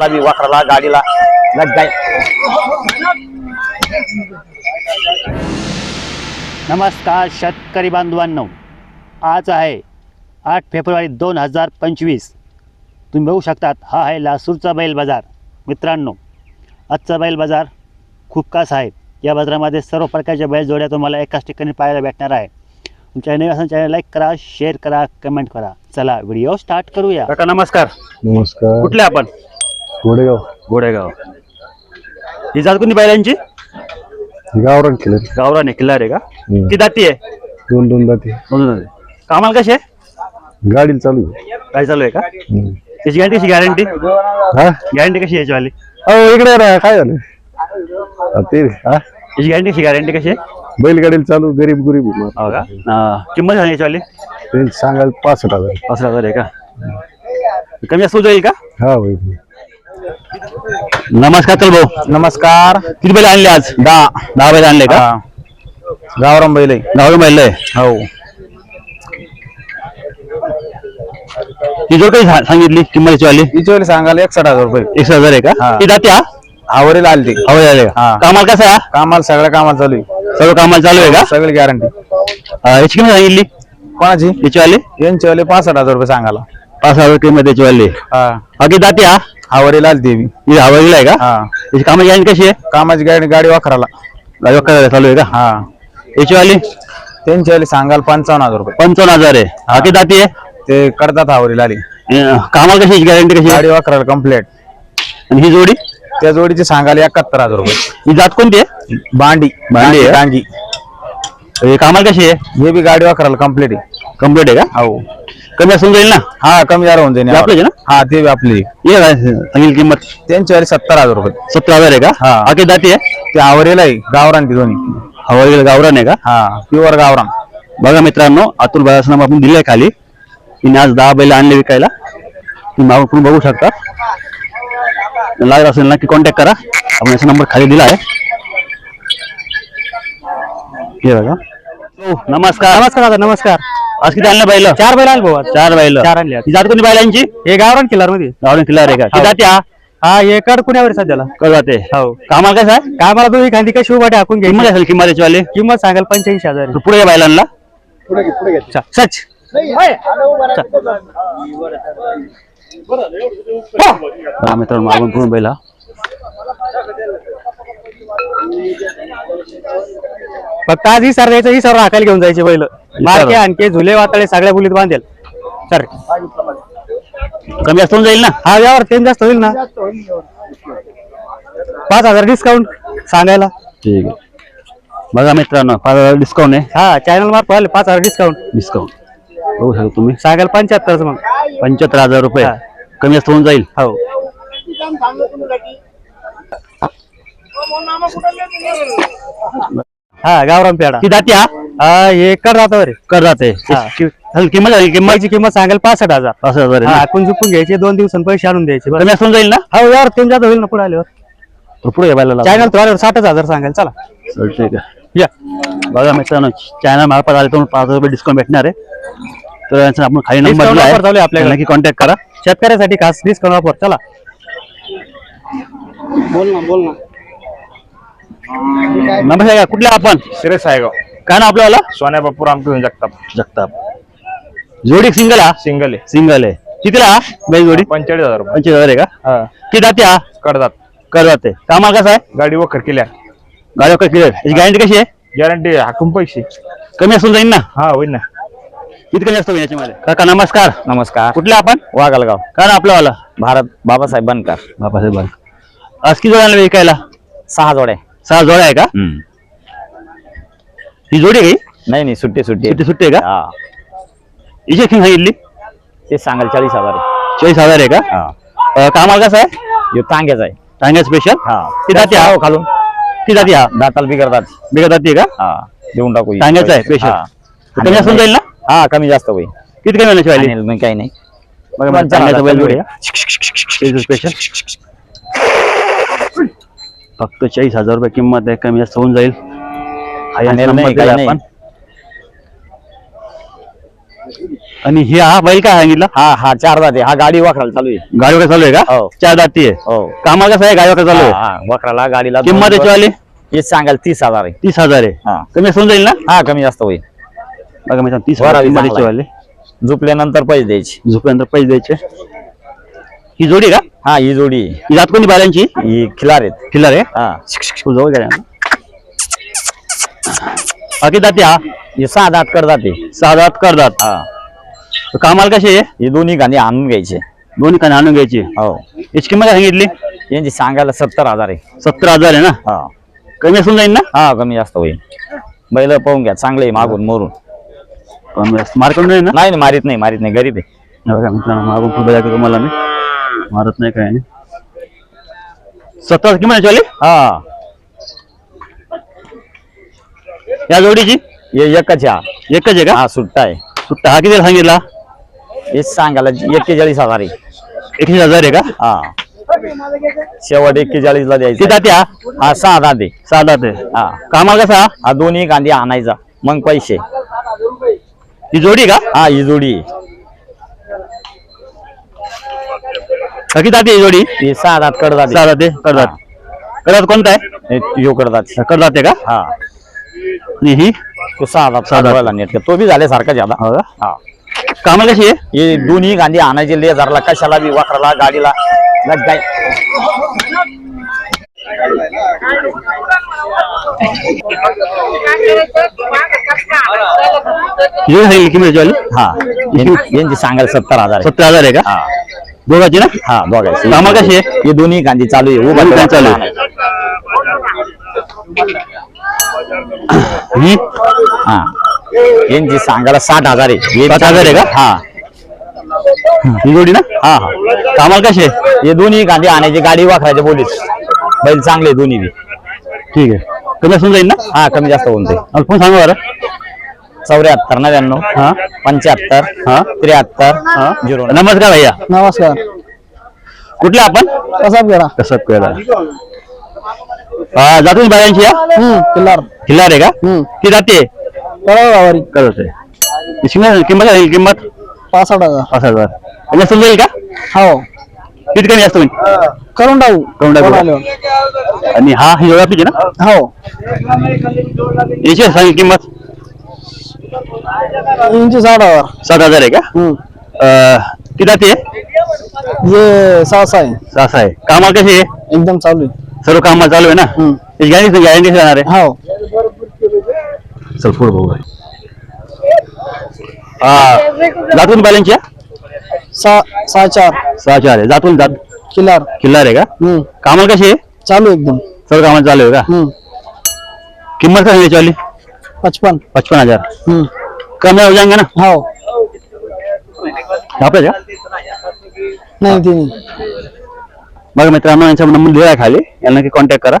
बी वाखराला गाडीला. लग जाय. नमस्कार शेतकरी बांधवांनो. आज आहे आठ फेब्रुवारी दोन हजार पंचवीस. तुम्ही बघू शकतात हा आहे लासूरचा बैल बाजार. मित्रांनो आजचा बैल बाजार खूप खास आहे. या बाजारामध्ये सर्व प्रकारच्या बैल जोड्या तुम्हाला एकाच ठिकाणी पाहायला भेटणार आहे. तुमच्या नवीन चॅनल लाईक करा शेअर करा कमेंट करा. चला व्हिडिओ स्टार्ट करूया. काका नमस्कार. नमस्कार. कुठले आपण? गोडेगाव. गोडेगाव. ही जात कोणती बैलांची? गावरान केलं गावराने किल्लार आहे का? हम्म. ती दाती आहे? दोन दोन जाती दोन जाती. कामाला कशी आहे? गाडीला चालू आहे. काय चालू आहे का? हम्म. त्याची गॅरंटी कशी गॅरंटी हा? गॅरंटी कशी याच्यावाली? अहो इकडे ना काय झालं? हा, ते हा? याची गॅरंटी कशी गॅरंटी कशी आहे? बैलगाडीला चालू गरीब गरीब आहे मग. हो का? हा. किंमत झाली याच्यावाली. ते सांगायला पासष्ट हजार. पाच हजार आहे का? कमी जास्त जाईल का? हा भाई नमस्कार चल भाऊ. नमस्कार. किती बैल आणले आज? दहा. दहा बैल आणले का? गावराम बैल दहा बैल हो. जोड काही सांगितली किंमत याच्यावाली तिची सांगायला एकसठ हजार रुपये. एकशे हजार आहे का? हा. ती जाते हा? आवरील आली ती. हवं झाले हा. कामाला कसं आहे हा? कामाला सगळ्या कामाला चालू आहे. सर्व कामाला चालू आहे का? सगळी गॅरंटी हा, याची किंमत सांगितली? कोणाची? याच्यावाली यांची वाले पासष्ट हजार रुपये सांगायला. पाच हजार किंमत याच्यावाली हा. बाकी जाते हा आवरील आली ती बी. ही हवा आहे का? हा. याची कामाची गॅरंटी कशी आहे? कामाची गाडी गाडी वाखराला गाडी वक्कल चालू आहे का? हा. याच्यावाली त्यांची वाली सांगायला पंचावन्न हजार रुपये. पंचावन्न हजार आहे. बाकी जाती आहे? ते करतात आवरील आली अं, कामाला कशी गॅरंटी कशी आहे? गाडी वाखराला कंप्लीट आणि ही जोडी? त्या जोडीची सांगायला एकाहत्तर हजार रुपये. ही जात कोणती आहे? भांडी भांडी आहे? डांगी हे कामाला कशी आहे? हे बी गाडी वाखराला कंप्लीट आहे. कंप्लीट आहे का? हो. कमी असून जाईल ना? हा कमी जरा होऊन जाईल आपलेच आहे ना? हा ते आपली. ये सांगेल किंमत? त्यांची वाली सत्तर हजार रुपये. सत्तर हजार आहे का? हा. बाकी जाती आहे? ते आवरेल आहे गावरान ती दोन्ही. हवा गावरान आहे का? हा प्युअर गावरान. बघा मित्रांनो अतुल बाळाचं नाव आपण दिलंय खाली. तिने आज दहा बैल आणले विकायला. तुम्ही आपण बघू शकता. लागत असेल नक्की कॉन्टॅक्ट करा. आपण याचा नंबर खाली दिला आहे. हे बघा. हो, नमस्कार. नमस्कार दादा नमस्कार. आज किती आणलं बैल? चार बैल आले भाऊ चार बैल. चार आणले आज. ही जात कोणी बैलांची? हे गावरान किल्लारमध्ये. गावडून किल्ला आहे का? ती जाते हा हा हे कडकुण्यावर सध्याला? कर जाते हो. कामाला कसं आहे काय मला दोन्ही खांदी कशी उभा टाकून किंमत घ्यायची. असेल किंमत याच्यावाले किंमत सांगाल पंच्याऐंशी हजार आहे. पुढे या बैलांना. चा, सच. हा मित्रांनो मागून पुढून बैल. हा फक्त आज ही सर द्यायचं ही सर राखायला घेऊन जायचे बैल मारके आणखे झुले वातळे सगळ्या बुलीत बांधेल. सर. कमी जास्त होऊन जाईल ना? हा यावर तेल जास्त होईल ना? पाच हजार डिस्काउंट सांगायला. ठीक आहे. बघा मित्रांनो पाच हजार डिस्काउंट आहे. हा चॅनल मार्फत आले पाच हजार डिस्काउंट डिस्काउंट बघू शकता तुम्ही. सांगायला पंच्याहत्तर मग. पंच्याहत्तर हजार रुपये. हा. कमी जास्त होऊन जाईल. हो. हा गावरान पेडा ती जाते हा? हा हे कर जातावर आहे. कर जाते हा. किंमत झाली किंमत किंमतची किंमत सांगेल पासष्ट हजार. पाच हजार आहे हा ना? आपण झुपून घ्यायचे दोन दिवसांनी पैसे आणून द्यायचे बरं. कमी होऊन जाईल ना? हो यार तीन जात होईल ना पुढे आल्यावर. तर पुढे या बैलाला चॅनल थोड्यावर साठच हजार सांगेल चला. चल, ठीक आहे. या. बघा मित्रांनो चॅनल मार्फत आले तर पाच हजार रुपये डिस्काउंट भेटणार आहे. तर यांचा आपण खाली नंबर Discount दिला offer चालू आहे आपल्याकडे. नक्की कॉन्टॅक्ट करा. शेतकऱ्यासाठी खास डिस्काउंट वापर चला. नमस्कार का कुठले आपण? शिरे साहेगाव काय ना आपल्याला सोन्या बापू राम घेऊन जगताप. जगताप. जोडी सिंगल हा? सिंगल आहे. सिंगल आहे. कितीला हा? बैल जोडी? पंचेचाळीस हजार रुपये. पंचवीस हजार आहे का? हा. किती जाते हा कडतात कर जाते कामाला कसं आहे? गाडी वखर केल्या. गाडी वगैरे क्लिअर याची गॅरंटी कशी आहे? गॅरंटी हाकून पैसे. कमी असून जाईल ना? हा होईल ना. किती कमी असतो याच्यामध्ये? काका नमस्कार. नमस्कार. कुठले आपण? वाघालगाव. काय ना आपल्यावाला भारत बाबासाहेब बनकर. बापासाहेब बाल आज किती जोड्या विकायला? सहा जोड्या. सहा जोड्या आहे का? ही जोडी आहे का नाही नाही सुट्टी सुट्टी. सुट्टी सुट्टी आहे का? हा. किंग सांगितली? ते सांगाल चाळीस हजार. आहे चाळीस हजार आहे का? हा. अं, कामाला कसं आहे? यो तांग्याचा आहे. टांग्या स्पेशल हा. ती जाती हा? खालून. ती जाती हा? दाताल बिघडतात. जाती का? हा. देऊन टाकू टांग्याचा आहे स्पेशल हा. कमी असून जाईल ना? हा कमी जास्त होईल. किती कमी होण्याची वाली आणि काही नाही. बघा बैल जोडी आहे. स्पेशल फक्त चाळीस हजार रुपये किंमत आहे कमी जास्त होऊन जाईल. हा आणि आपण. हे हा बैल काय सांगितलं? हा हा चार जाते हा गाडी वाखराला चालू आहे. गाडी वगैरे चालू आहे का? हो. चार दाती आहे. हो. कामाला कसं आहे? गाडी वगैरे चालू हा, आहे? हा, वखराला गाडीला किंमत दोन- याची वाली? हे सांगाल तीस हजार आहे. तीस हजार आहे. हा. कमी असून जाईल ना? हा कमी जास्त होईल. बघा मी तीस हजार किंमत आहे. झोपल्यानंतर पैसे द्यायचे. झोपेनंतर पैसे द्यायचे. ही जोडी का? हा ही जोडी. ही जात कोणी बैलांची ही खिलार आहेत. खिल्लार आहे? हा. तू जवळ गेला बाकी जाते हा? हे सहा दात कर जाते. सहा दात करतात हा. कामाला कसे आहे? हे दोन्ही गाणी आणून घ्यायचे. दोन्ही काने आणून घ्यायची. हो. याची किंमत काय सांगितली? यांची सांगायला सत्तर हजार आहे. सत्तर हजार आहे ना? हा. कमी असून जाईल ना? हा कमी जास्त होईल. बैल पाहून घ्या चांगले मागून मोरून. कमी मार्केट नाही ना? नाही नाही, मारीत नाही मारीत नाही गरीब आहे. हे बघा मित्रांनो मागून खूप जायचं तुम्हाला मी. मारत नाही काय नाही. सत्तर किंमत हा. या जोडीची? हे एकच आहे. हा. एकच आहे का? हा सुट्टा आहे. सुट्टा. हा किती सांगितला? हे सांगायला एक्केचाळीस हजार आहे. एकशे हजार आहे का? हा. शेवट एक्केचाळीस ला द्यायचं जाते हा? हा सहा दाते. सहा दात. आहे हा. कामाला कसा? हा दोन्ही कांदी आणायचा. मग पैसे. ही जोडी का? हा ही जोडी किती जाते ही जोडी? ही सहा दात कड सहा जाते दाते. करदात करदात कोणता आहे? यो कडदात करदात आहे का? हा. आणि ही? तो सहा दात सहा दात. नेट तो बी झाल्यासारखा ज्यादा हो का? हा. कामाला कशी आहे? हे दोन्ही गांधी आणायचे लेझरला कशाला बी वाखराला गाडीला. गाय ही जोडी सांगितली किंमत याची वाली हा यां- यांची सांगायला सत्तर हजार आहे. सत्तर हजार आहे का? हा. दोघाची ना? हा दोघांची. कामाला कशी आहे? हे दोन्ही गांधी चालू आहे. उभा चालू आहे. हा? यांची सांगायला साठ हजार आहे. साठ हजार आहे का? हा. ही जोडी ना? हा हा. कामाला कशी आहे? हे दोन्ही गांधी आणायची गाडी वाखरायचे बोलीस बैल चांगले दोन्ही बी. ठीक आहे. कमी असून जाईल ना? हा कमी जास्त होऊन ते मला फोन सांगा बरं? चौऱ्याहत्तर नव्याण्णव हा? पंच्याहत्तर हा? त्र्याहत्तर हा? झिरो नमस्कार भैया. नमस्कार. कुठले आपण? कसा गेला कसं केला जातून बायांची या हम्म किल्लार. किल्लार आहे का? हम्म. ती जाते? कळव गावारी. करत आहे. किंमत किंमत होईल किंमत? पासष्ट हजार. पाच हजार. कमी असून जाईल का? हो. किती कमी असतो करून टाकू करून टाकू. कोण आल्यावर. आणि हा ही जोडा पिजे ना? हो. याची सांग किंमत. इंची साठ हज़ार। सात हज़ार आहे का हम्म। अं, ती जाते ये असं आहे कशी आहे एकदम चालू सर्व कामाला चालू आहे ना? हम्म. त्याची गॅरंटी गॅरंटी राहणार आहे हो? चल पुढे बघू हा। जातून बॅलन्स या सहा सहा चार। सहा चार आहे जातून जात किल्लार किल्लार आहे का हम्म। कामाला कशी आहे चालू एकदम। सर्व कामाला चालू आहे का हम्म। किंमत काय पचपन. पचपन हजार. हम्म. कमी हो जाएंगे ना? हो. आपल्या का? नाही ते नाही. बघा मित्रांनो यांचा नंबर दिला आहे खाली. यांना नक्की कॉन्टॅक्ट करा.